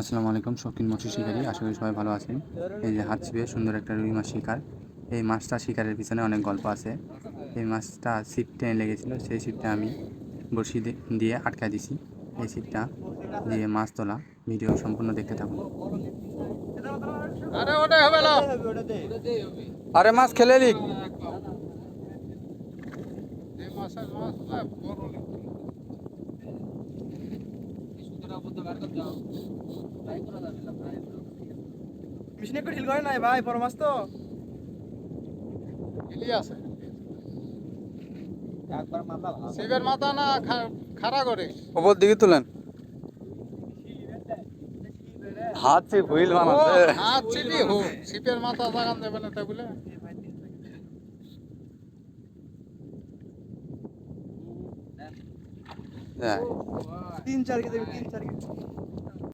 আসসালামু আলাইকুম শৌখিন মৎস্য শিকারী। আশা করি সবাই ভালো আছেন। এই যে হাত ছিপে সুন্দর একটা রুই মাছ শিকার। এই মাছটা শিকারের পিছনে অনেক গল্প আছে। এই মাছটা ছিপ টেনে লেগেছিল। সেই ছিপটা আমি বড়শি দিয়ে আটকা দিছি। এই ছিপটা দিয়ে মাছ তোলা। ভিডিও সম্পূর্ণ দেখতে থাকুন। আরে ওটাই হবে না। আরে মাছ খেলে লিখ এই মাছের মাছটা বড় লিখতে মিশনে করে হিল করে নাই ভাই ফরমাস তো। আছে। শিবের মাথা না খাড়া করে। ওপর দিকে তুলেন। হাত ছিপ হুইল ও, হাত চিপি হোক শিপের মাথা জাগান দেবে না তাই বলে হ্যাঁ। তিন চার কেজি তিন চার কেজি